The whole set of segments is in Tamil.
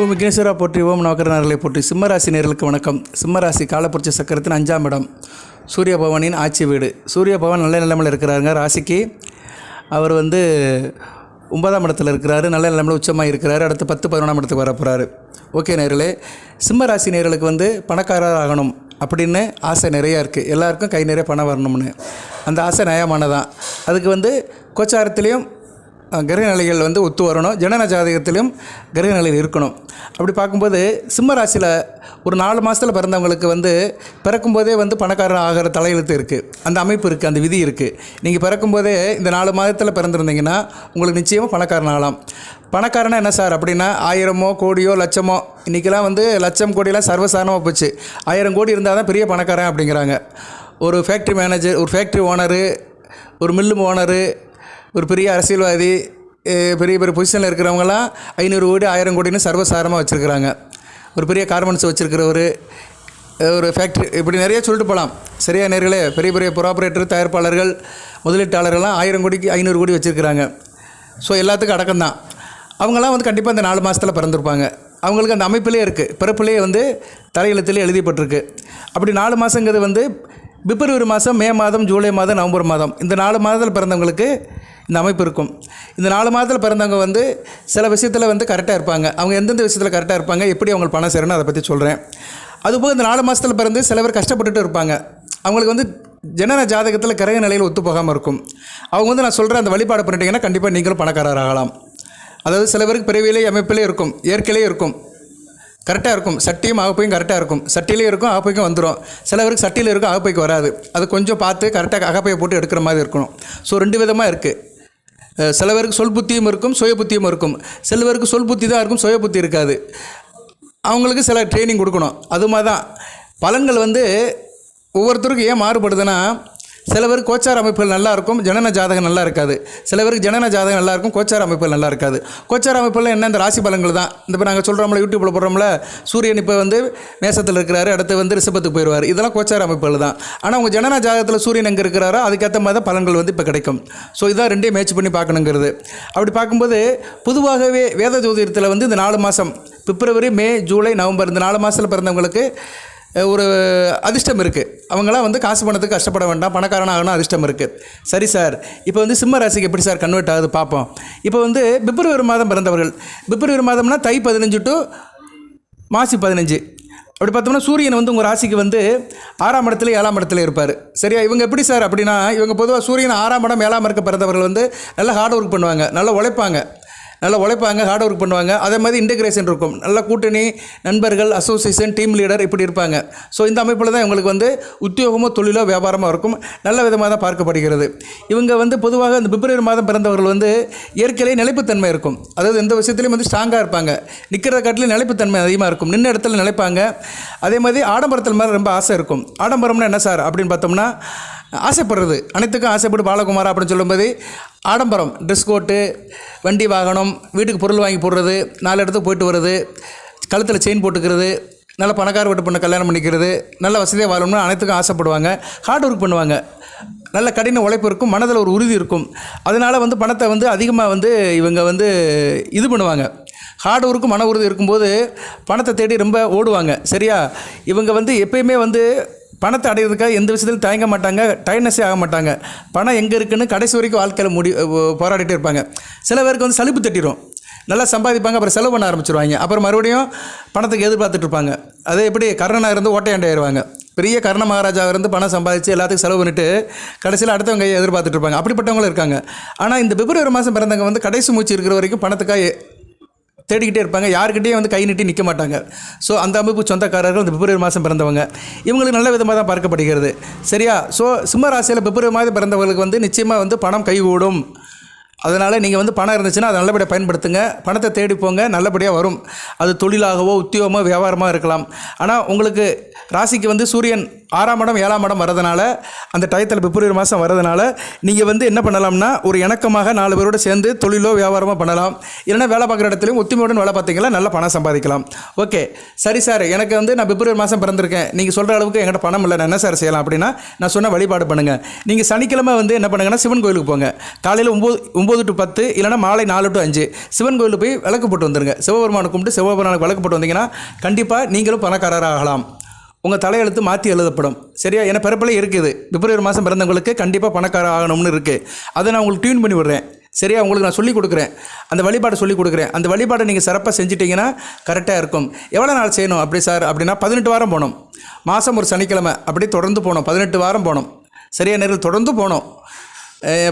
ஓம் விக்னேஸ்வரா போற்றி ஓம் நவக்கரநாதர்களை போற்றி. சிம்மராசி நேர்களுக்கு வணக்கம். சிம்மராசி காலப்புரட்சி சக்கரத்தின் அஞ்சாம் இடம். சூரிய பவனின் ஆட்சி வீடு. சூரிய பவன் நல்ல நிலைமையில் இருக்கிறாருங்க. ராசிக்கு அவர் வந்து ஒன்பதாம் இடத்துல இருக்கிறாரு. நல்ல நிலைமையில் உச்சமாக இருக்கிறாரு. அடுத்து பத்து பதினொன்றாம் இடத்துக்கு வர போகிறாரு ஓகே நேர்களே சிம்ம ராசி நேர்களுக்கு வந்து பணக்காரர் ஆகணும் அப்படின்னு ஆசை நிறையா இருக்குது எல்லாருக்கும் கை நிறைய பணம் வரணும்னு. அந்த ஆசை நயமானதான் அதுக்கு வந்து கோச்சாரத்துலேயும் கிரகநிலைகள் வந்து ஒத்து வரணும். ஜனன ஜாதகத்திலும் கிரகநிலைகள் இருக்கணும். அப்படி பார்க்கும்போது சிம்ம ராசியில் ஒரு நாலு மாதத்தில் பிறந்தவங்களுக்கு வந்து பிறக்கும்போதே வந்து பணக்காரன் ஆகிற தலையெழுத்து இருக்குது அந்த அமைப்பு இருக்குது அந்த விதி இருக்குது நீங்கள் பிறக்கும்போதே இந்த நாலு மாதத்தில் பிறந்திருந்தீங்கன்னா உங்களுக்கு நிச்சயமாக பணக்காரன் ஆகலாம். பணக்காரனா என்ன சார் அப்படின்னா ஆயிரமோ கோடியோ லட்சமோ இன்றைக்கெல்லாம் வந்து லட்சம் கோடியெல்லாம் சர்வசாரணமாக போச்சு. ஆயிரம் கோடி இருந்தால் தான் பெரிய பணக்காரன் அப்படிங்கிறாங்க. ஒரு ஃபேக்ட்ரி மேனேஜர் ஒரு ஃபேக்ட்ரி ஓனரு ஒரு மில்லு ஓனரு ஒரு பெரிய அரசியல்வாதி பெரிய பெரிய பொசிஷனில் இருக்கிறவங்களாம் ஐநூறு கோடி ஆயிரம் கோடின்னு சர்வசாரமாக வச்சுருக்கிறாங்க. ஒரு பெரிய கார்மெண்ட்ஸ் வச்சுருக்கிறவர் ஒரு ஃபேக்ட்ரி இப்படி நிறைய சொல்லிட்டு போகலாம் சரியா நேர்களே? பெரிய பெரிய ப்ராப்பரேட்டர் தயாரிப்பாளர்கள் முதலீட்டாளர்கள்லாம் ஆயிரம் கோடிக்கு ஐநூறு கோடி வச்சுருக்கிறாங்க. ஸோ எல்லாத்துக்கும் அடக்கம் தான். அவங்களாம் வந்து கண்டிப்பாக இந்த நாலு மாதத்தில் பிறந்திருப்பாங்க. அவங்களுக்கு அந்த அமைப்பிலே இருக்குது பிறப்புலேயே வந்து தலையெழுத்திலே எழுதிப்பட்டிருக்கு. அப்படி நாலு மாதங்கிறது வந்து பிப்ரவரி மாதம் மே மாதம் ஜூலை மாதம் நவம்பர் மாதம். இந்த நாலு மாதத்தில் பிறந்தவங்களுக்கு இந்த அமைப்பு இருக்கும். இந்த நாலு மாதத்தில் பிறந்தவங்க வந்து சில விஷயத்தில் வந்து கரெக்டாக இருப்பாங்க. அவங்க எந்தெந்த விஷயத்தில் கரெக்டாக இருப்பாங்க எப்படி அவங்களுக்கு பணம் சேரணும் அதை பற்றி சொல்கிறேன் அதுபோக இந்த நாலு மாதத்தில் பிறந்து சில பேர் கஷ்டப்பட்டுட்டு இருப்பாங்க. அவங்களுக்கு வந்து ஜனன ஜாதகத்தில் கிரக நிலையில் ஒத்து போகாமல் இருக்கும். அவங்க வந்து நான் சொல்கிற அந்த வழிபாடு பண்ணிட்டீங்கன்னா கண்டிப்பாக நீங்களும் பணக்காரர் ஆகலாம். அதாவது சில பேருக்கு பிறவிலே அமைப்பிலே இருக்கும் இயற்கையிலே இருக்கும். கரெக்டாக இருக்கும். சட்டியும் ஆகப்பையும் கரெக்டாக இருக்கும். சட்டியிலே இருக்கும் ஆகப்பைக்கும் வந்துடும் சில பேருக்கு சட்டியில் இருக்கும் ஆகப்பைக்கு வராது. அது கொஞ்சம் பார்த்து கரெக்டாக அகப்பையை போட்டு எடுக்கிற மாதிரி இருக்கணும். ஸோ ரெண்டு விதமாக இருக்குது சில பேருக்கு சொல் புத்தியும் இருக்கும் சுய புத்தியும் இருக்கும். சில பேருக்கு சொல் புத்தி தான் இருக்கும் சுய புத்தி இருக்காது. அவங்களுக்கு சில ட்ரைனிங் கொடுக்கணும். அது மாதிரி தான் பலன்கள் வந்து ஒவ்வொருத்தருக்கும் ஏன் மாறுபடுதுன்னா சில பேர் கோச்சார் அமைப்புகள் நல்லா இருக்கும் ஜனன ஜாதகம் நல்லா இருக்காது. சில பேருக்கு ஜனன ஜாதகம் நல்லா இருக்கும் கோச்சார் அமைப்புகள் நல்லா இருக்காது. கோச்சார் அமைப்புகள் என்ன இந்த ராசி பலன்கள் தான்? இந்த இப்போ நாங்கள் சொல்கிறோம்ல யூடியூப்பில் போடுறோம்ல சூரியன் இப்போ வந்து மேசத்தில் இருக்கிறாரு அடுத்து வந்து ரிஷபத்துக்கு போயிடுவார். இதெல்லாம் கோச்சார அமைப்புகள் தான். ஆனால் உங்கள் ஜனன ஜாதகத்தில் சூரியன் எங்கே இருக்கிறாரோ அதுக்கேற்ற மாதிரி தான் பலன்கள் வந்து இப்போ கிடைக்கும். ஸோ இதான் ரெண்டையும் மேட்ச் பண்ணி பார்க்கணுங்கிறது. அப்படி பார்க்கும்போது பொதுவாகவே வேத ஜோதிடத்தில் வந்து இந்த நாலு மாதம் பிப்ரவரி மே ஜூலை நவம்பர் இந்த நாலு மாதத்தில் பிறந்தவங்களுக்கு ஒரு அதிர்ஷ்டம் இருக்குது அவங்களாம் வந்து காசு பணத்துக்கு கஷ்டப்பட வேண்டாம். பணக்காரன் ஆகணும் அதிர்ஷ்டம் இருக்குது சரி சார் இப்போ வந்து சிம்ம ராசிக்கு எப்படி சார் கன்வெர்ட் ஆகுது பார்ப்போம் இப்போ வந்து பிப்ரவரி மாதம் பிறந்தவர்கள். பிப்ரவரி மாதம்னா தை பதினஞ்சு டு மாசி பதினஞ்சு. அப்படி பார்த்தோம்னா சூரியன் வந்து உங்கள் ராசிக்கு வந்து ஆறாம் இடத்துல ஏழாம் இடத்துல இருப்பார். சரியா? இவங்க எப்படி சார் அப்படின்னா இவங்க பொதுவாக சூரியன் ஆறாம் இடம் ஏழாம் இருக்க பிறந்தவர்கள் வந்து நல்லா ஹார்ட் ஒர்க் பண்ணுவாங்க நல்லா உழைப்பாங்க. நல்லா உழைப்பாங்க ஹார்ட் ஒர்க் பண்ணுவாங்க. அதே மாதிரி இன்டகிரேஷன் இருக்கும். நல்ல கூட்டணி நண்பர்கள் அசோசியேஷன் டீம் லீடர் இப்படி இருப்பாங்க. ஸோ இந்த அமைப்பில் தான் இவங்களுக்கு வந்து உத்தியோகமோ தொழிலோ வியாபாரமோ இருக்கும். நல்ல விதமாக தான் பார்க்கப்படுகிறது. இவங்க வந்து பொதுவாக இந்த பிப்ரவரி மாதம் பிறந்தவர்கள் வந்து இயற்கையிலே நிலைப்புத்தன்மை இருக்கும். அதாவது எந்த விஷயத்துலையும் வந்து ஸ்ட்ராங்காக இருப்பாங்க. நிற்கிறத காட்டிலும் நிலைப்புத்தன்மை அதிகமாக இருக்கும். நின்ன இடத்துல நிலைப்பாங்க. அதே மாதிரி ஆடம்பரத்தில் மேலே ரொம்ப ஆசை இருக்கும். ஆடம்பரம்னா என்ன சார்? அப்படின்னு பார்த்தோம்னா ஆசைப்படுறது. அனைத்துக்கும் ஆசைப்பட்டு பாலகுமாரா அப்படின்னு சொல்லும்போது ஆடம்பரம் ட்ரெஸ் கோட்டு வண்டி வாகனம் வீட்டுக்கு பொருள் வாங்கி போடுறது நாலு இடத்துக்கு போயிட்டு வர்றது கழுத்தில் செயின் போட்டுக்கிறது நல்ல பணக்கார வீட்டு பொண்ணை கல்யாணம் பண்ணிக்கிறது நல்ல வசதியாக வாழணும்னு அனைத்துக்கும் ஆசைப்படுவாங்க. ஹார்ட் ஒர்க் பண்ணுவாங்க. நல்ல கடின உழைப்பு இருக்கும் மனதில் ஒரு உறுதி இருக்கும். அதனால் வந்து பணத்தை வந்து அதிகமாக வந்து இவங்க வந்து இது பண்ணுவாங்க. ஹார்ட் ஒர்க்கும் மன உறுதி இருக்கும்போது பணத்தை தேடி ரொம்ப ஓடுவாங்க. சரியா? இவங்க வந்து எப்பயுமே வந்து பணத்தை அடையிறதுக்காக எந்த விஷயத்திலும் தயங்க மாட்டாங்க டயர்னஸே ஆக மாட்டாங்க. பணம் எங்கே இருக்குன்னு கடைசி வரைக்கும் வாழ்க்கையில் முடி போராடிட்டே இருப்பாங்க. சில பேருக்கு வந்து சலிப்பு தட்டிடும் நல்லா சம்பாதிப்பாங்க அப்புறம் செலவு பண்ண ஆரம்பிச்சிருவாங்க. அப்புறம் மறுபடியும் பணத்துக்கு எதிர்பார்த்துட்டு இருப்பாங்க. அதே எப்படி கர்ணனாக இருந்து ஓட்டையாண்டாயிருவாங்க பெரிய கர்ண மகாராஜாவை இருந்து பணம் சம்பாதிச்சு எல்லாத்துக்கும் செலவு பண்ணிட்டு கடைசியில் அடுத்தவங்க கையை எதிர்பார்த்துட்டு இருப்பாங்க. அப்படிப்பட்டவங்களும் இருக்காங்க. ஆனால் இந்த பிப்ரவரி மாதம் பிறந்தவங்க வந்து கடைசி மூச்சு இருக்கிற வரைக்கும் பணத்துக்காக தேடிக்கிட்டே இருப்பாங்க. யாருக்கிட்டேயும் வந்து கை நீட்டி நிற்க மாட்டாங்க. ஸோ அந்த அமைப்பு சொந்தக்காரர்கள் இந்த பிப்ரவரி மாதம் பிறந்தவங்க. இவங்களுக்கு நல்ல விதமாக தான் பார்க்கப்படுகிறது. சரியா? ஸோ சிம்ம ராசியில் பிப்ரவரி மாதம் பிறந்தவங்களுக்கு வந்து நிச்சயமாக வந்து பணம் கைகூடும். அதனால் நீங்கள் வந்து பணம் இருந்துச்சுன்னா அதை நல்லபடியாக பயன்படுத்துங்க. பணத்தை தேடி போங்க நல்லபடியாக வரும். அது தொழிலாகவோ உத்தியோகமோ வியாபாரமாக இருக்கலாம். ஆனால் உங்களுக்கு ராசிக்கு வந்து சூரியன் ஆறாம் இடம் ஏழாம் இடம் வரதுனால அந்த டயத்தில் பிப்ரவரி மாதம் வரதுனால நீங்கள் வந்து என்ன பண்ணலாம்னா ஒரு இணக்கமாக நாலு பேரோட சேர்ந்து தொழிலோ வியாபாரமோ பண்ணலாம். இல்லைன்னா வேலை பார்க்குற இடத்துலையும் ஒத்துமையுடன் வேலை பார்த்தீங்களா நல்ல பணம் சம்பாதிக்கலாம். ஓகே. சரி சார் எனக்கு வந்து நான் பிப்ரவரி மாதம் பிறந்திருக்கேன். நீங்கள் சொல்கிற அளவுக்கு என்கிட்ட பணம் இல்லை. நான் என்ன சார் செய்யலாம் அப்படின்னா நான் சொன்ன வழிபாடு பண்ணுங்கள் நீங்கள் சனிக்கிழமை வந்து என்ன பண்ணுங்கன்னா சிவன் கோயிலுக்கு போங்க. காலையில் ஒம்பது ஒம்பது டு பத்து இல்லைனா மாலை நாலு டு அஞ்சு. சிவன் கோயிலுக்கு போய் விளக்கு போட்டு வந்துருங்க. சிவபெருமானை கும்பிட்டு சிவபெருமானுக்கு விளக்கு போட்டு வந்தீங்கன்னா கண்டிப்பாக நீங்களும் பணக்காரராக ஆகலாம். உங்கள் தலையெழுத்து மாற்றி எழுதப்படும். சரியா? ஏன்னா பிறப்பிலே இருக்குது. பிப்ரவரி மாதம் பிறந்தவங்களுக்கு கண்டிப்பாக பணக்கார ஆகணும்னு இருக்குது அதை நான் உங்களுக்கு டியூன் பண்ணி விடுறேன். சரியா? உங்களுக்கு நான் சொல்லிக் கொடுக்குறேன். அந்த வழிபாடை சொல்லிக் கொடுக்குறேன். அந்த வழிபாடை நீங்கள் சிறப்பாக செஞ்சிட்டிங்கன்னா கரெக்டாக இருக்கும். எவ்வளோ நாள் செய்யணும் அப்படி சார்? அப்படின்னா பதினெட்டு வாரம் போகணும். மாதம் ஒரு சனிக்கிழமை. அப்படி தொடர்ந்து போகணும். பதினெட்டு வாரம் போகணும். சரியா? நேரில் தொடர்ந்து போகணும்.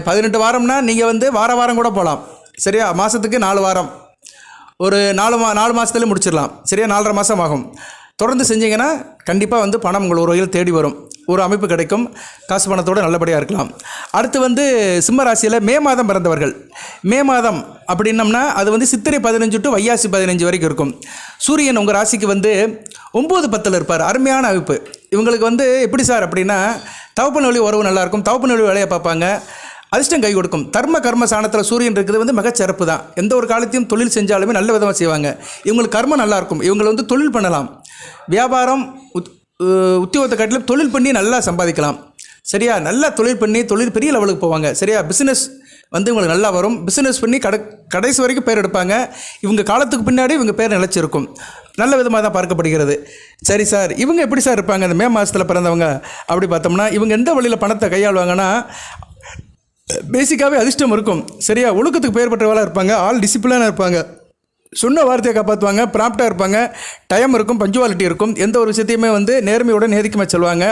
பதினெட்டு வாரம்னா நீங்கள் வந்து வார வாரம் கூட போகலாம் சரியா? மாதத்துக்கு நாலு வாரம். ஒரு நாலு மா நாலு மாதத்துலேயே முடிச்சிடலாம். சரியா? நாலரை மாதம் ஆகும். தொடர்ந்து செஞ்சீங்கன்னா கண்டிப்பாக வந்து பணம் உங்கள் ஒரு வகையில் தேடி வரும். ஒரு அமைப்பு கிடைக்கும். காசு பணத்தோடு நல்லபடியாக இருக்கலாம். அடுத்து வந்து சிம்ம ராசியில் மே மாதம் பிறந்தவர்கள். மே மாதம் அப்படின்னம்னா அது வந்து சித்திரை பதினஞ்சு டு வையாசி பதினஞ்சு வரைக்கும் இருக்கும். சூரியன் உங்கள் ராசிக்கு வந்து ஒம்பது பத்தில் இருப்பார். அருமையான அமைப்பு. இவங்களுக்கு வந்து எப்படி சார் அப்படின்னா தவப்பன் வழி உறவு நல்லாயிருக்கும். தவப்பன் வழி வேலையை பார்ப்பாங்க. அதிர்ஷ்டம் கை கொடுக்கும். தர்ம கர்ம சாணத்தில் சூரியன் இருக்கிறது வந்து மிகச்சிறப்பு தான். எந்த ஒரு காலத்தையும் தொழில் செஞ்சாலுமே நல்ல விதமாக செய்வாங்க. இவங்களுக்கு கர்மம் நல்லாயிருக்கும். இவங்களை வந்து தொழில் பண்ணலாம். வியாபாரம் உத் உத்தியோகத்தை காட்டிலும் தொழில் பண்ணி நல்லா சம்பாதிக்கலாம். சரியா? நல்லா தொழில் பண்ணி தொழில் பெரிய லெவலுக்கு போவாங்க. சரியா? பிஸ்னஸ் வந்து இவங்களுக்கு நல்லா வரும். பிஸ்னஸ் பண்ணி கடை கடைசி வரைக்கும் பேர் எடுப்பாங்க. இவங்க காலத்துக்கு பின்னாடி இவங்க பேர் நிலச்சிருக்கும். நல்ல விதமாக தான் பார்க்கப்படுகிறது. சரி சார் இவங்க எப்படி சார் இருப்பாங்க? இந்த மே மாதத்தில் பிறந்தவங்க அப்படி பார்த்தோம்னா இவங்க எந்த வழியில் பணத்தை கையாளுவாங்கன்னா பேசிக்காகவே அதிர்ஷ்டம் இருக்கும். சரியா? ஒழுக்கத்துக்கு பேர் பெற்றவளாக இருப்பாங்க. ஆள் டிசிப்ளினாக இருப்பாங்க. சொன்ன வார்த்தையை காப்பாற்றுவாங்க ப்ராப்டாக இருப்பாங்க. டைம் இருக்கும் பஞ்சுவாலிட்டி இருக்கும். எந்த ஒரு விஷயத்தையுமே வந்து நேர்மையோட நேர்த்திக்கமாக சொல்லுவாங்க.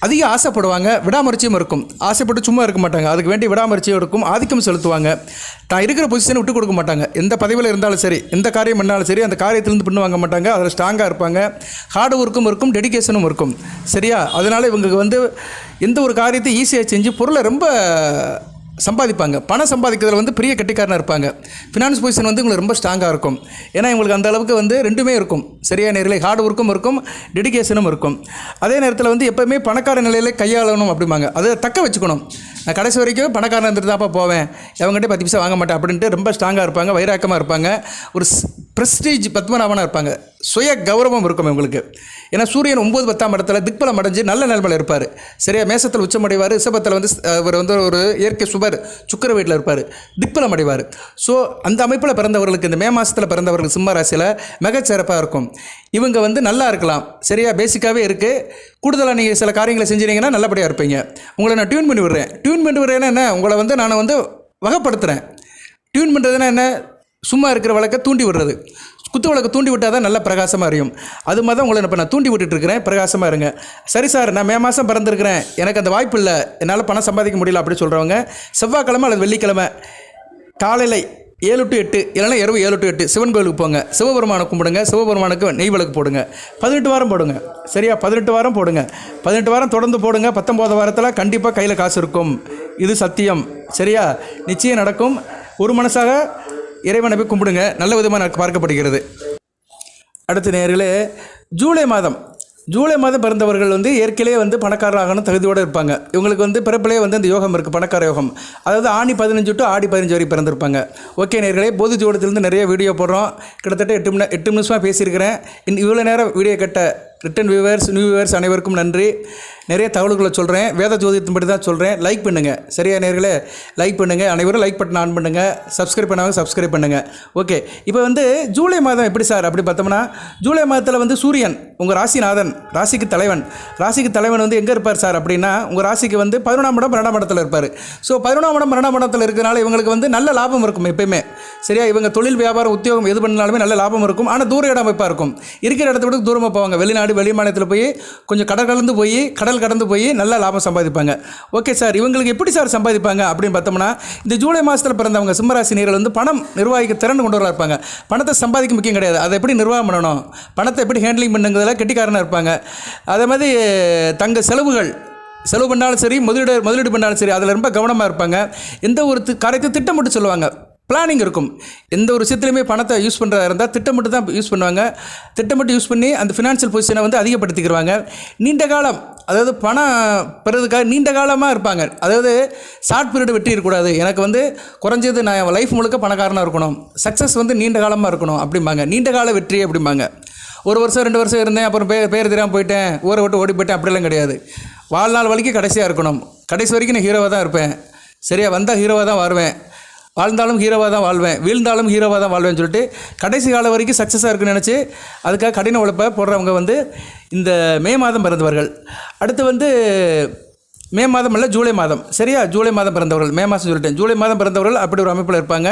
அதிக ஆசைப்படுவாங்க விடாமுயற்சியும் இருக்கும். ஆசைப்பட்டு சும்மா இருக்க மாட்டாங்க. அதுக்கு வேண்டி விடாமுயற்சியும் இருக்கும். ஆதிக்கம் செலுத்துவாங்க. தான் இருக்கிற பொசிஷனை விட்டு கொடுக்க மாட்டாங்க. எந்த பதவியில் இருந்தாலும் சரி எந்த காரியம் பண்ணாலும் சரி அந்த காரியத்திலேருந்து பின்னு வாங்க மாட்டாங்க. அதில் ஸ்ட்ராங்காக இருப்பாங்க. ஹார்ட் ஒர்க்கும் இருக்கும் டெடிகேஷனும் இருக்கும். சரியா? அதனால் இவங்களுக்கு வந்து எந்த ஒரு காரியத்தை ஈஸியாக செஞ்சு பொருளை ரொம்ப சம்பாதிப்பாங்க. பணம் சம்பாதிக்கிறதுல வந்து பெரிய கட்டிக்காரனாக இருப்பாங்க. ஃபினான்ஸ் பொசிஷன் வந்து உங்களுக்கு ரொம்ப ஸ்ட்ராங்காக இருக்கும். ஏன்னா இவங்களுக்கு அந்த அளவுக்கு வந்து ரெண்டுமே இருக்கும். சரியான நேரில் ஹார்ட் ஒர்க்கும் இருக்கும் டெடிகேஷனும் இருக்கும். அதே நேரத்தில் வந்து எப்போவுமே பணக்கார நிலையில் கையாளணும் அப்படிம்பாங்க. அதை தக்க வச்சுக்கணும். நான் கடைசி வரைக்கும் பணக்காரன் இருந்துட்டு தான்ப்பா போவேன். எவங்ககிட்ட பத்து பைசா வாங்க மாட்டேன் அப்படின்ட்டு ரொம்ப ஸ்ட்ராங்காக இருப்பாங்க வைராக்கமாக இருப்பாங்க. ஒரு ப்ரெஸ்டீஜ் பத்மநாபனாக இருப்பாங்க. சுய கௌரவம் இருக்கும் இவங்களுக்கு. ஏன்னா சூரியன் ஒம்பது பத்தாம் இடத்துல திக்பலம் அடைஞ்சு நல்ல நிலைமையில் இருப்பார். சரியா மேசத்தில் உச்சமடைவார் ரிஷபத்தில் வந்து அவர் வந்து ஒரு இயற்கை சுபர் சுக்கர வீட்டில் இருப்பார். திக்பலம் அடைவார். ஸோ அந்த அமைப்பில் பிறந்தவர்களுக்கு இந்த மே மாதத்தில் பிறந்தவர்கள் சிம்ம ராசியில் மிகச்சிறப்பாக இருக்கும். இவங்க வந்து நல்லா இருக்கலாம். சரியா பேசிக்காகவே இருக்குது கூடுதலாக நீங்கள் சில காரியங்களை செஞ்சீங்கன்னா நல்லபடியாக இருப்பீங்க. உங்களை நான் டியூன் பண்ணி விடுறேன். டியூன் பண்ணி விடுறேன்னா என்ன? உங்களை வந்து நான் வந்து வகைப்படுத்துகிறேன் டியூன் பண்ணுறதுன்னா என்ன? சும்மா இருக்கிற வழக்கை தூண்டி விடுறது. குத்து விளக்கு தூண்டி விட்டால் தான் நல்லா பிரகாசமாக அறியும் அது மாதிரி தான் உங்களை இப்போ நான் தூண்டி விட்டுட்டுருக்கிறேன் பிரகாசமாக இருங்க. சரி சார் நான் மே மாதம் பிறந்திருக்கிறேன். எனக்கு அந்த வாய்ப்பு இல்லை. என்னால் பணம் சம்பாதிக்க முடியல அப்படி சொல்கிறவங்க செவ்வாய்க்கிழமை அல்லது வெள்ளிக்கிழமை காலையில் ஏழு டு எட்டு இல்லைனா இரவு ஏழு டு எட்டு சிவன் கோயிலுக்கு போங்க. சிவபெருமானை கும்பிடுங்க. சிவபெருமானுக்கு நெய் விளக்கு போடுங்க. பதினெட்டு வாரம் போடுங்க. சரியா? பதினெட்டு வாரம் போடுங்க. பதினெட்டு வாரம் தொடர்ந்து போடுங்க. பத்தொம்போது வாரத்தில் கண்டிப்பாக கையில் காசு இருக்கும். இது சத்தியம். சரியா? நிச்சயம் நடக்கும். ஒரு மனசாக இறைவனை போய் கும்பிடுங்க. நல்ல விதமாக பார்க்கப்படுகிறது. அடுத்த நேரில் ஜூலை மாதம். ஜூலை மாதம் பிறந்தவர்கள் வந்து ஏற்கனவே வந்து பணக்காரராகணும் தகுதியோடு இருப்பாங்க. இவங்களுக்கு வந்து பிறப்பிலே வந்து இந்த யோகம் இருக்குது பணக்கார யோகம். அதாவது ஆணி பதினஞ்சு டு ஆடி பதினஞ்சு வரை பிறந்திருப்பாங்க. ஓகே நேர்களே பொது ஜோடத்திலேருந்து நிறைய வீடியோ போடுறோம். கிட்டத்தட்ட எட்டு மணி எட்டு நிமிஷமாக பேசியிருக்கிறேன். இன் இவ்வளோ நேரம் வீடியோ கட்ட ரிட்டன் வியூவர்ஸ் நியூ வியூவர்ஸ் அனைவருக்கும் நன்றி. நிறைய தகவல்களை சொல்கிறேன் வேத ஜோதியத்தின்படி தான் சொல்கிறேன் லைக் பண்ணுங்கள் சரியா நேர்களே? லைக் பண்ணுங்கள் அனைவரும் லைக் பட்டன் ஆன் பண்ணுங்கள் சப்ஸ்கிரைப் பண்ணாங்க சப்ஸ்கிரைப் பண்ணுங்கள் ஓகே இப்போ வந்து ஜூலை மாதம் எப்படி சார்? அப்படி பார்த்தோம்னா ஜூலை மாதத்தில் வந்து சூரியன் உங்கள் ராசிநாதன் ராசிக்கு தலைவன். ராசிக்கு தலைவன் வந்து எங்கே இருப்பார் சார் அப்படின்னா உங்கள் ராசிக்கு வந்து பதினொன்றாம் இடம் பன்னெண்டாம் இடத்துல இருப்பார். ஸோ பதினொன்றாம் இடம் பன்னெண்டாம் இடத்துல இருக்கிறனால இவங்களுக்கு வந்து நல்ல லாபம் இருக்கும் எப்பயுமே. சரியா? இவங்க தொழில் வியாபாரம் உத்தியோகம் எது பண்ணாலுமே நல்ல லாபம் இருக்கும். ஆனால் தூர இடம் அமைப்பாக இருக்கும். இருக்கிற இடத்த விட தூரமாக போவாங்க. வெளிநாடு வெளி மாநிலத்தில் போய் கொஞ்சம் கடல் கலந்து போய் கடல் கடந்து போய் நல்லா லாபம் சம்பாதிப்பாங்க. ஓகே சார் இவங்களுக்கு எப்படி சார் சம்பாதிப்பாங்க அப்படின்னு பார்த்தோம்னா இந்த ஜூலை மாதத்தில் பிறந்தவங்க சிம்மராசி நேர்கள் வந்து பணம் நிர்வாகிக்க திறன் கொண்டு இருப்பாங்க. பணத்தை சம்பாதிக்க முக்கியம் கிடையாது. அதை எப்படி நிர்வாகம் பண்ணணும்? பணத்தை எப்படி ஹேண்ட்லிங் பண்ணுங்கிறதுல கெட்டிக்காரனாக இருப்பாங்க. அதே மாதிரி தங்க செலவுகள் செலவு பண்ணாலும் சரி முதலீடு முதலீடு பண்ணாலும் சரி அதில் ரொம்ப கவனமாக இருப்பாங்க. எந்த ஒரு காரியத்தை திட்டமிட்டு சொல்லுவாங்க. பிளானிங் இருக்கும். எந்த ஒரு விஷயத்துலையுமே பணத்தை யூஸ் பண்ணுறதா இருந்தால் திட்டமிட்டு தான் யூஸ் பண்ணுவாங்க. திட்டமிட்டு யூஸ் பண்ணி அந்த ஃபினான்ஷியல் பொசிஷனை வந்து அதிகப்படுத்திக்கிடுவாங்க நீண்ட காலம் அதாவது பணம் பெறதுக்காக நீண்ட காலமாக இருப்பாங்க. அதாவது ஷார்ட் பீரியட் வெட்டி இருக்கக்கூடாது. எனக்கு வந்து குறைஞ்சது நான் லைஃப் முழுக்க பணக்காரனாக இருக்கணும். சக்ஸஸ் வந்து நீண்ட காலமாக இருக்கணும் அப்படிம்பாங்க. நீண்ட கால வெற்றி அப்படிம்பாங்க. ஒரு வருஷம் ரெண்டு வருஷம் இருந்தேன் அப்புறம் பேர் பேர் தெரியாமல் போயிட்டேன். ஊரை விட்டு ஓடி போயிட்டேன். அப்படிலாம் கிடையாது. வாழ்நாள் வரைக்கும் கடைசியாக இருக்கணும். கடைசி வரைக்கும் நான் ஹீரோவாக தான் இருப்பேன். சரியா வந்தால் ஹீரோவாக தான் வருவேன். வாழ்ந்தாலும் ஹீரோவாக தான் வாழ்வேன். வீழ்ந்தாலும் ஹீரோவாக தான் வாழ்வேன்னு சொல்லிட்டு கடைசி காலம் வரைக்கும் சக்ஸஸாக இருக்குன்னு நினச்சி அதுக்காக கடின உழைப்பை போடுறவங்க வந்து இந்த மே மாதம் பிறந்தவர்கள். அடுத்து வந்து மே மாதம் இல்லை ஜூலை மாதம். சரியா? ஜூலை மாதம் பிறந்தவர்கள். மே மாதம் சொல்லிட்டேன். ஜூலை மாதம் பிறந்தவர்கள் அப்படி ஒரு அமைப்பில் இருப்பாங்க.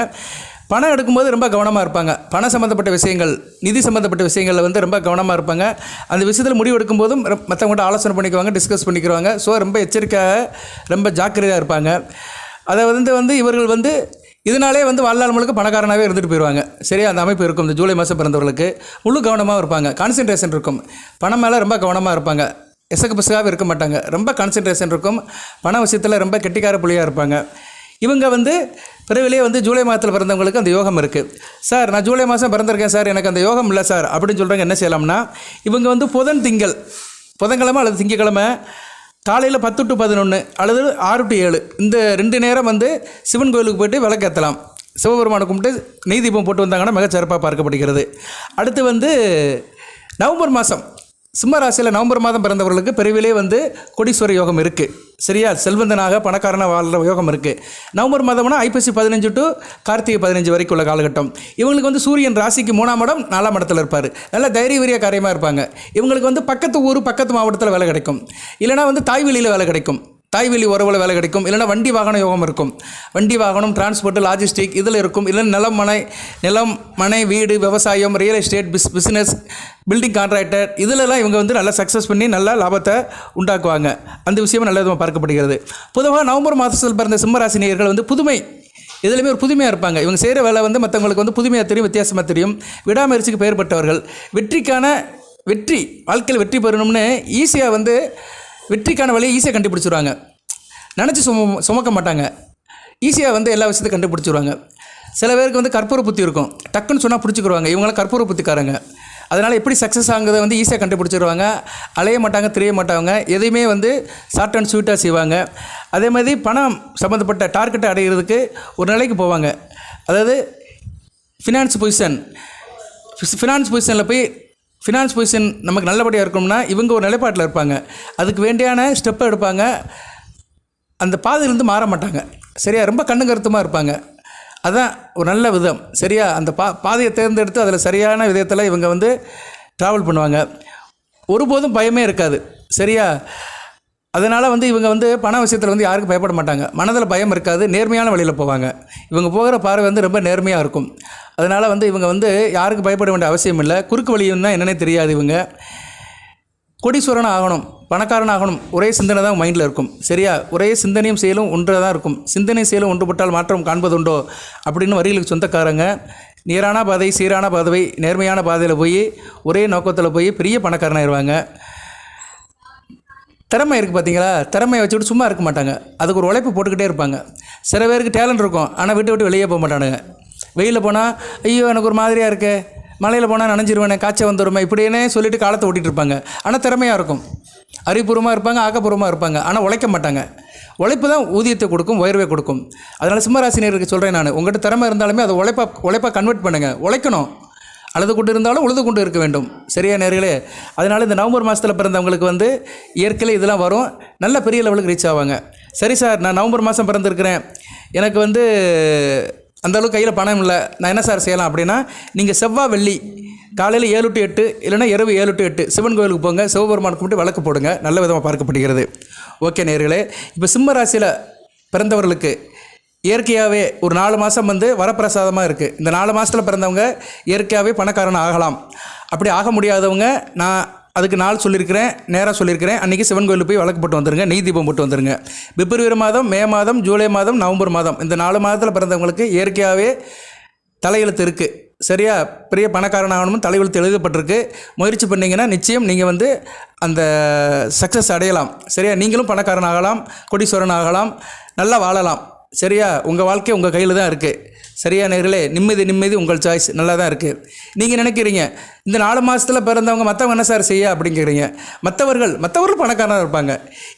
பணம் எடுக்கும்போது ரொம்ப கவனமாக இருப்பாங்க. பணம் சம்மந்தப்பட்ட விஷயங்கள் நிதி சம்மந்தப்பட்ட விஷயங்களில் வந்து ரொம்ப கவனமாக இருப்பாங்க. அந்த விஷயத்தில் முடிவு எடுக்கும்போதும் மற்றவங்கள்ட்ட ஆலோசனை பண்ணிக்குவாங்க டிஸ்கஸ் பண்ணிக்குவாங்க. ஸோ ரொம்ப எச்சரிக்கையாக ரொம்ப ஜாக்கிரதையாக இருப்பாங்க. அதை வந்து வந்து இவர்கள் வந்து இதனாலே வந்து வாழ்நாள் முழுக்க பணக்காரனாகவே இருந்துட்டு போயிடுவாங்க சரியா? அந்த அமைப்பு இருக்கும். இந்த ஜூலை மாதம் பிறந்தவர்களுக்கு முழு கவனமாக இருப்பாங்க. கான்சென்ட்ரேஷன் இருக்கும். பணம் மேலே ரொம்ப கவனமாக இருப்பாங்க. எசக்கு பிசகாக இருக்க மாட்டாங்க. ரொம்ப கான்சென்ட்ரேஷன் இருக்கும். பண விஷயத்தில் ரொம்ப கெட்டிக்கார புள்ளியாக இருப்பாங்க. இவங்க வந்து பிறவிலே வந்து ஜூலை மாதத்தில் பிறந்தவங்களுக்கு அந்த யோகம் இருக்குது சார் நான் ஜூலை மாதம் பிறந்திருக்கேன் சார். எனக்கு அந்த யோகம் இல்லை சார். அப்படின்னு சொல்கிறவங்க என்ன செய்யலாம்னா இவங்க வந்து புதன் திங்கள் புதன்கிழமை அல்லது திங்கக்கிழமை காலையில் பத்து டு பதினொன்று அல்லது ஆறு டு ஏழு. இந்த ரெண்டு நேரம் வந்து சிவன் கோயிலுக்கு போயிட்டு விளக்கேற்றலாம் சிவபெருமானை கும்பிட்டு நெய் தீபம் போட்டு வந்தாங்கன்னா மிகச்சிறப்பாக பார்க்கப்படுகிறது. அடுத்து வந்து நவம்பர் மாதம் சிம்ம ராசியில் நவம்பர் மாதம் பிறந்தவர்களுக்கு பிறவிலே வந்து கொடீஸ்வர யோகம் இருக்குது சரியா? செல்வந்தனாக பணக்காரனாக வாழ்கிற யோகம் இருக்குது நவம்பர் மாதம்னா ஐப்பசி பதினஞ்சு டு கார்த்திகை பதினஞ்சு வரைக்கும் உள்ள காலகட்டம். இவங்களுக்கு வந்து சூரியன் ராசிக்கு மூணாம் இடம் நாலாம் இடத்துல இருப்பார். நல்ல தைரிய வீரிய காரியமாக இருப்பாங்க. இவங்களுக்கு வந்து பக்கத்து ஊர் பக்கத்து மாவட்டத்தில் வேலை கிடைக்கும். இல்லைனா வந்து தாய்வெளியில் வேலை கிடைக்கும். தாய்வெளி உறவில் வேலை கிடைக்கும். இல்லைனா வண்டி வாகன யோகம் இருக்கும். வண்டி வாகனம் டிரான்ஸ்போர்ட் லாஜிஸ்டிக் இதில் இருக்கும். இல்லைன்னா நிலம் மனை நிலம் மனை வீடு விவசாயம் real estate bis business building contractor இதிலெல்லாம் இவங்க வந்து நல்லா சக்ஸஸ் பண்ணி நல்லா லாபத்தை உண்டாக்குவாங்க. அந்த விஷயம் நல்ல விதமாக பார்க்கப்படுகிறது. பொதுவாக நவம்பர் மாதத்தில் பிறந்த சிம்மராசினியர்கள் வந்து புதுமை இதுலையுமே ஒரு புதுமையாக இருப்பாங்க. இவங்க செய்கிற வேலை வந்து மற்றவங்களுக்கு வந்து புதுமையாக தெரியும் வித்தியாசமாக தெரியும். விடாமுயற்சிக்கு பெயர் பெற்றவர்கள் வெற்றிக்கான வெற்றி வாழ்க்கையில் வெற்றி பெறணும்னு ஈஸியாக வந்து வெற்றிக்கான வழியை ஈஸியாக கண்டுபிடிச்சிருவாங்க. நினச்சி சும சுமக்க மாட்டாங்க. ஈஸியாக வந்து எல்லா விஷயத்தையும் கண்டுபிடிச்சிருவாங்க. சில பேருக்கு வந்து கற்பூர புத்தி இருக்கும். டக்குன்னு சொன்னால் பிடிச்சிக்கிடுவாங்க இவங்களாம் கற்பூர புத்திக்காரங்க. அதனால் எப்படி சக்ஸஸ் ஆகுறதை வந்து ஈஸியாக கண்டுபிடிச்சிருவாங்க. அலைய மாட்டாங்க தெரிய மாட்டாங்க. எதையுமே வந்து ஷார்ட் அண்ட் ஸ்வீட்டாக செய்வாங்க. அதே மாதிரி பணம் சம்மந்தப்பட்ட டார்கெட்டை அடைகிறதுக்கு ஒரு நிலைக்கு போவாங்க. அதாவது ஃபினான்ஸ் பொசிஷன் ஃபினான்ஸ் பொசிஷனில் போய் ஃபினான்ஸ் பொசிஷன் நமக்கு நல்லபடியாக இருக்கணும்னா இவங்க ஒரு நிலைப்பாட்டில் இருப்பாங்க. அதுக்கு வேண்டியான ஸ்டெப்பை எடுப்பாங்க. அந்த பாதையிலேருந்து மாற மாட்டாங்க. சரியா? ரொம்ப கண்ணு கருத்துமாக இருப்பாங்க. அதுதான் ஒரு நல்ல விதம். சரியா? அந்த பா பாதையை தேர்ந்தெடுத்து அதில் சரியான விதத்தில் இவங்க வந்து ட்ராவல் பண்ணுவாங்க. ஒருபோதும் பயமே இருக்காது. சரியா? அதனால் வந்து இவங்க வந்து பண விஷயத்தில் வந்து யாருக்கும் பயப்பட மாட்டாங்க. மனதில் பயம் இருக்காது நேர்மையான வழியில் போவாங்க. இவங்க போகிற பார்வை வந்து ரொம்ப நேர்மையாக இருக்கும். அதனால் வந்து இவங்க வந்து யாருக்கும் பயப்பட வேண்டிய அவசியம் இல்லை. குறுக்கு வழியும் தான் என்னென்னே தெரியாது இவங்க. கொடீஸ்வரன் ஆகணும் பணக்காரன் ஆகணும் ஒரே சிந்தனை தான் மைண்டில் இருக்கும். சரியா? ஒரே சிந்தனையும் செயலும் ஒன்றாக தான் இருக்கும். சிந்தனை செயலும் ஒன்றுபட்டால் மாற்றம் காண்பதுண்டோ? அப்படின்னு வரிகளுக்கு சொந்தக்காரங்க நேரான பாதை சீரான பாதை நேர்மையான பாதையில் போய் ஒரே நோக்கத்தில் போய் பெரிய பணக்காரனாயிருவாங்க திறமை இருக்குது பார்த்தீங்களா திறமையை வச்சுக்கிட்டு சும்மா இருக்க மாட்டாங்க. அதுக்கு ஒரு உழைப்பு போட்டுக்கிட்டே இருப்பாங்க. சில பேருக்கு டேலண்ட் இருக்கும். ஆனால் விட்டு விட்டு வெளியே போக மாட்டானுங்க. வெயிலில் போனால் ஐயோ எனக்கு ஒரு மாதிரியாக இருக்கே. மலையில் போனால் நனைஞ்சிருவேனே காய்ச்சல் வந்துடுமே இப்படின்னே சொல்லிட்டு காலத்தை ஓட்டிகிட்டு இருப்பாங்க. ஆனால் திறமையாக இருக்கும். அறிவுபூர்வமாக இருப்பாங்க ஆக்கப்பூர்வமாக இருப்பாங்க. ஆனால் உழைக்க மாட்டாங்க. உழைப்பு தான் ஊதியத்தை கொடுக்கும் உயர்வை கொடுக்கும். அதனால் சிம்மராசினியருக்கு சொல்கிறேன் நான். உங்கள்கிட்ட திறமை இருந்தாலுமே அதை உழைப்பா உழைப்பாக கன்வெர்ட் பண்ணுங்கள் உழைக்கணும். அழுது கொண்டு இருந்தாலும் உழுது கொண்டு இருக்க வேண்டும். சரியா நேர்களே? அதனால் இந்த நவம்பர் மாதத்தில் பிறந்தவங்களுக்கு வந்து இயற்கையில் இதெல்லாம் வரும். நல்ல பெரிய லெவலுக்கு ரீச் ஆவாங்க. சரி சார் நான் நவம்பர் மாதம் பிறந்திருக்கிறேன். எனக்கு வந்து அந்த அளவுக்கு கையில் பணம் இல்லை. நான் என்ன சார் செய்யலாம் அப்படின்னா நீங்கள் செவ்வாய் வெள்ளி காலையில் ஏழு டு எட்டு இல்லைன்னா இரவு ஏழு டு எட்டு சிவன் கோயிலுக்கு போங்க. சிவபெருமானுக்கு மட்டும் விளக்கு போடுங்க. நல்ல விதமாக பார்க்கப்படுகிறது. ஓகே நேர்களே இப்போ சிம்ம ராசியில் பிறந்தவர்களுக்கு இயற்கையாகவே ஒரு நாலு மாதம் வந்து வரப்பிரசாதமாக இருக்குது இந்த நாலு மாதத்தில் பிறந்தவங்க இயற்கையாகவே பணக்காரன் ஆகலாம். அப்படி ஆக முடியாதவங்க நான் அதுக்கு நாள் சொல்லியிருக்கிறேன் நேராக சொல்லியிருக்கிறேன். அன்றைக்கி சிவன் கோயிலுக்கு போய் வழக்கு போட்டு வந்துருங்க நெய் தீபம் போட்டு வந்துருங்க. பிப்ரவரி மாதம் மே மாதம் ஜூலை மாதம் நவம்பர் மாதம் இந்த நாலு மாதத்தில் பிறந்தவங்களுக்கு இயற்கையாகவே தலையெழுத்து இருக்குது சரியா? பெரிய பணக்காரன் ஆகணும்னு தலையெழுத்து எழுதப்பட்டிருக்கு. முயற்சி பண்ணிங்கன்னா நிச்சயம் நீங்கள் வந்து அந்த சக்ஸஸ் அடையலாம். சரியா? நீங்களும் பணக்காரன் ஆகலாம் கொடீஸ்வரன் ஆகலாம் நல்லா வாழலாம். சரியா? உங்கள் வாழ்க்கை உங்கள் கையில் தான் இருக்குது சரியா நேர்களே? நிம்மதி நிம்மதி உங்கள் சாய்ஸ் நல்லா தான் இருக்குது நீங்கள் நினைக்கிறீங்க இந்த நாலு மாதத்தில் பிறந்தவங்க மற்றவங்க என்ன சார் செய்ய அப்படிங்கிறீங்க? மற்றவர்கள் மற்றவர்கள் பணக்காரனாக இருப்பாங்க.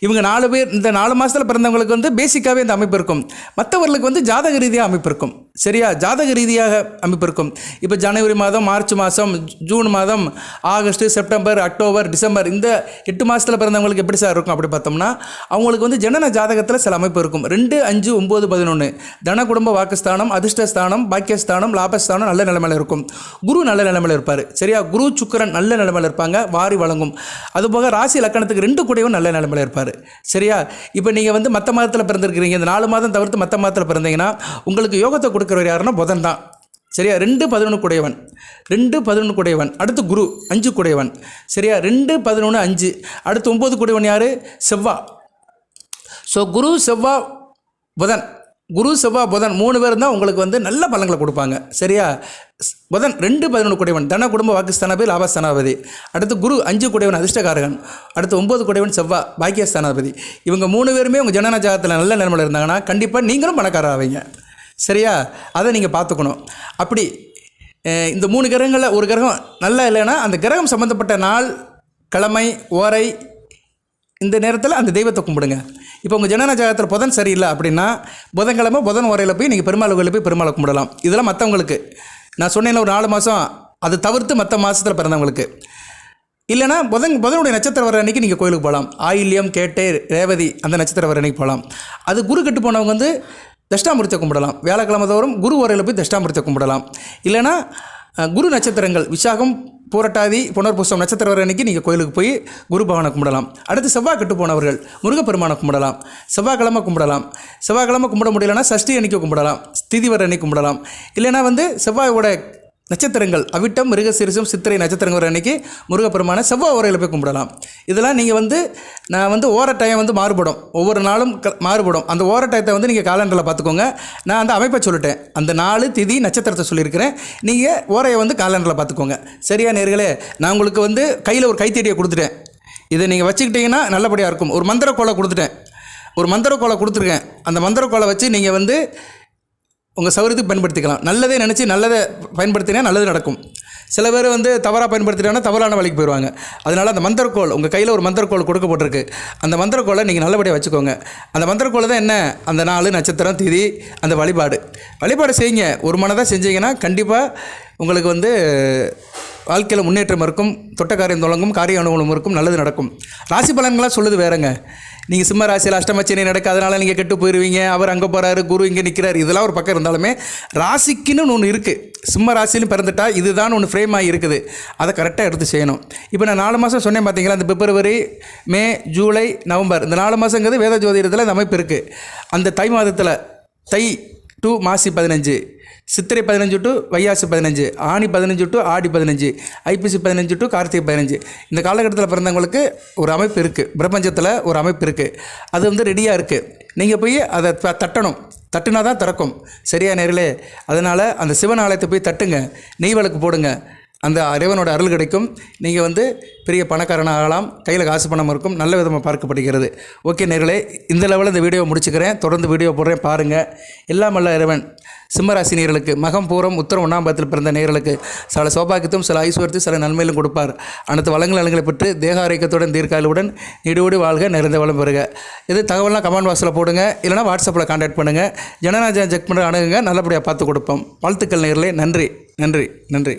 இவங்க நாலு பேர் இந்த நாலு மாதத்தில் பிறந்தவங்களுக்கு வந்து பேசிக்காகவே இந்த அமைப்பு இருக்கும். மற்றவர்களுக்கு வந்து ஜாதக ரீதியாக அமைப்பு இருக்கும். சரியா? ஜாதக ரீதியாக அமைப்பு இருக்கும். இப்போ ஜனவரி மாதம் மார்ச் மாதம் ஜூன் மாதம் ஆகஸ்ட் செப்டம்பர் அக்டோபர் டிசம்பர் இந்த எட்டு மாதத்தில் பிறந்தவங்களுக்கு எப்படி சார் இருக்கும் அப்படி பார்த்தோம்னா அவங்களுக்கு வந்து ஜனன ஜாதகத்தில் சில அமைப்பு இருக்கும். ரெண்டு அஞ்சு ஒம்பது பதினொன்று தன குடும்ப வாக்குஸ்தானம் ஸ்தானம் பாக்கியஸ்தானம் லாபஸ்தானம் நல்ல நிலைமையில் இருக்கும். குரு நல்ல நிலைமையில் இருப்பார். சரியா? குரு சுக்கிரன் நல்ல நிலைமையில் இருப்பாங்க. வாரி வழங்கும். அதுபோக ராசி லக்கணத்துக்கு ரெண்டு கூடவும் நல்ல நிலைமையில் இருப்பார். சரியா? இப்போ நீங்கள் வந்து மற்ற மாதத்தில் பிறந்திருக்கிறீங்க. இந்த நாலு மாதம் தவிர்த்து மற்ற மாதத்தில் பிறந்தீங்கன்னா உங்களுக்கு யோகத்தை கொடுக்குறவர் யாருன்னா புதன் தான். சரியா? ரெண்டு பதினொன்று குடையவன். ரெண்டு பதினொன்று குடையவன். அடுத்து குரு அஞ்சு குடையவன். சரியா? ரெண்டு பதினொன்று அஞ்சு. அடுத்து ஒம்பது குடையவன் யார்? செவ்வா. ஸோ குரு செவ்வா புதன். குரு செவ்வா புதன் மூணு பேர் தான் உங்களுக்கு வந்து நல்ல பலங்களை கொடுப்பாங்க. சரியா? ஸ்- புதன் ரெண்டு பதினொன்று குடைவன். தன குடும்ப வாக்குஸ்தானாபதி லாபஸ்தானாபதி. அடுத்து குரு அஞ்சு குடைவன் அதிர்ஷ்டகாரகன். அடுத்து ஒம்பது குடைவன் செவ்வா பாக்கியஸ்தானாபதி. இவங்க மூணு பேருமே உங்கள் ஜனன ஜாகத்தில் நல்ல நிலைமையில் இருந்தாங்கன்னா கண்டிப்பாக நீங்களும் பணக்காரர் ஆவீங்க சரியா? அதை நீங்கள் பார்த்துக்கணும். அப்படி இந்த மூணு கிரகங்களில் ஒரு கிரகம் நல்லா இல்லைன்னா அந்த கிரகம் சம்மந்தப்பட்ட நாள் கிழமை ஓரை இந்த நேரத்தில் அந்த தெய்வத்தை கும்பிடுங்க. இப்போ உங்கள் ஜனன ஜாதகத்தில் புதன் சரியில்லை அப்படின்னா புதன்கிழமை புதன் உரையில் போய் நீங்கள் பெருமாள் கோயிலில் போய் பெருமாளை கும்பிடலாம். இதெல்லாம் மற்றவங்களுக்கு நான் சொன்னேன்ல ஒரு நாலு மாதம் அது தவிர்த்து மற்ற மாதத்தில் பிறந்தவங்களுக்கு. இல்லைனா புதன் புதனுடைய நட்சத்திரம் வர அன்னைக்கு நீங்கள் கோயிலுக்கு போகலாம். ஆயில்யம் கேட்டே ரேவதி அந்த நட்சத்திரம் வர அன்னைக்கு போகலாம். அது குரு கெட்டு போனவங்க வந்து தஷ்டாமிருத்தை கும்பிடலாம். வியாழக்கிழமை தோறும் குரு உரையில் போய் தஷ்டாமிருத்தை கும்பிடலாம். இல்லைனா குரு நட்சத்திரங்கள் விசாகம் பூரட்டாதி புனர்பூசம் நட்சத்திர வர அன்னைக்கு நீங்கள் கோயிலுக்கு போய் குருபவனை கும்பிடலாம். அடுத்து செவ்வாய் கட்டு போனவர்கள் முருகப்பெருமானை கும்பிடலாம். செவ்வாய்க்கிழமை கும்பிடலாம். செவ்வாய்க்கிழமை கும்பிட முடியலன்னா சஷ்டி அன்னைக்கு கும்பிடலாம். ஸ்திதி வர அன்னைக்கு கும்பிடலாம். இல்லைனா வந்து செவ்வாயோட நட்சத்திரங்கள். அவிட்டம் மிருகசீரிசம் சித்திரை நட்சத்திரங்கள் அன்றைக்கி முருகப்பெருமான செவ்வாய் உரையில் போய் கும்பிடலாம். இதெல்லாம் நீங்கள் வந்து நான் வந்து ஓர டைம் வந்து மாறுபடும். ஒவ்வொரு நாளும் க மாறுபடும். அந்த ஓர டயத்தை வந்து நீங்கள் காலண்டரில் பார்த்துக்கோங்க. நான் அந்த அமைப்பை சொல்லிட்டேன். அந்த நாலு திதி நட்சத்திரத்தை சொல்லியிருக்கிறேன். நீங்கள் ஓரையை வந்து காலண்டரில் பார்த்துக்கோங்க. சரியா நேர்களே நான் உங்களுக்கு வந்து கையில் ஒரு கைத்தடியை கொடுத்துட்டேன். இதை நீங்கள் வச்சுக்கிட்டிங்கன்னா நல்லபடியாக இருக்கும். ஒரு மந்திர கோலை கொடுத்துட்டேன். ஒரு மந்திர கோலை கொடுத்துருக்கேன். அந்த மந்திர கோலை வச்சு நீங்கள் வந்து உங்கள் சௌகரியத்துக்கு பயன்படுத்திக்கலாம். நல்லதே நினச்சி நல்லதை பயன்படுத்தினா நல்லது நடக்கும். சில பேர் வந்து தவறாக பயன்படுத்திட்டாங்கன்னா தவறான வழிக்கு போயிடுவாங்க அதனால் அந்த மந்திரக்கோள் உங்கள் கையில் ஒரு மந்திரக்கோள் கொடுக்கப்பட்டிருக்கு. அந்த மந்திரக்கோளை நீங்கள் நல்லபடியாக வச்சுக்கோங்க. அந்த மந்திரக்கோளை தான் என்ன? அந்த நாலு நட்சத்திரம் திதி அந்த வழிபாடு. வழிபாடு செய்யுங்க. ஒரு மனதாக செஞ்சீங்கன்னா கண்டிப்பாக உங்களுக்கு வந்து வாழ்க்கையில் முன்னேற்றம் இருக்கும் தொட்ட காரியம் தொடங்கும் காரிய அனுகூலம் இருக்கும் நல்லது நடக்கும். ராசி பலன்களாக சொல்லுது வேறங்க. நீங்கள் சிம்ம ராசியில் அஷ்டமச்சனை நடக்க அதனால் நீங்கள் கெட்டு போயிடுவீங்க அவர் அங்கே போகிறாரு குரு இங்கே நிற்கிறார் இதெல்லாம் ஒரு பக்கம் இருந்தாலுமே ராசிக்குன்னு ஒன்று இருக்குது சிம்ம ராசிலும் பிறந்துட்டா இதுதான் ஒன்று ஃப்ரேம் ஆகி இருக்குது. அதை கரெக்டாக எடுத்து செய்யணும். இப்போ நான் நாலு மாதம் சொன்னேன் பார்த்தீங்களா இந்த பிப்ரவரி மே ஜூலை நவம்பர் இந்த நாலு மாதங்கிறது வேத ஜோதிடத்தில் இந்த அமைப்பு இருக்குது அந்த தை மாதத்தில் தை டூ மாசி பதினஞ்சு. சித்திரை பதினஞ்சு டு வையாசி பதினஞ்சு ஆணி பதினஞ்சு டு ஆடி பதினஞ்சு ஐப்பசி பதினஞ்சு டு கார்த்திகை பதினஞ்சு. இந்த காலகட்டத்தில் பிறந்தவங்களுக்கு ஒரு அமைப்பு இருக்குது பிரபஞ்சத்தில் ஒரு அமைப்பு இருக்குது அது வந்து ரெடியாக இருக்குது நீங்கள் போய் அதை தட்டணும். தட்டுனா தான் திறக்கும். சரியா நேரிலே அதனால் அந்த சிவன் ஆலயத்தை போய் தட்டுங்க. நெய் விளக்கு போடுங்க. அந்த இறைவனோட அருள் கிடைக்கும். நீங்கள் வந்து பெரிய பணக்காரன் ஆகலாம். கையில் காசு பணம் இருக்கும். நல்ல விதமாக பார்க்கப்படுகிறது. ஓகே நேர்களே இந்த லெவலில் இந்த வீடியோ முடிச்சுக்கிறேன். தொடர்ந்து வீடியோ போடுறேன். பாருங்கள் எல்லாம் வல்ல இறைவன். சிம்மராசி நேர்களுக்கு மகம் பூரம் உத்தரம் ஒன்றாம் பிறந்த நேர்களுக்கு சில சோபாக்கியத்தும் சில ஐஸ்வர்யத்தையும் சில நன்மையிலும் கொடுப்பார். அனைத்து வளங்கள் நலங்களை பெற்று தேக ஆரோக்கியத்துடன் தீர்க்காலுடன் நீடோடி வாழ்க நிறைந்த வளம் பெறுக. இது தகவலாம் கமெண்ட் பாக்ஸில் போடுங்க. இல்லைனா வாட்ஸ்அப்பில் கான்டாக்ட் பண்ணுங்கள் ஜனநாயகம் செக் பண்ணுற அணுகுங்க. நல்லபடியாக பார்த்து கொடுப்போம். வாழ்த்துக்கள் நேர்களே. நன்றி. நன்றி. நன்றி.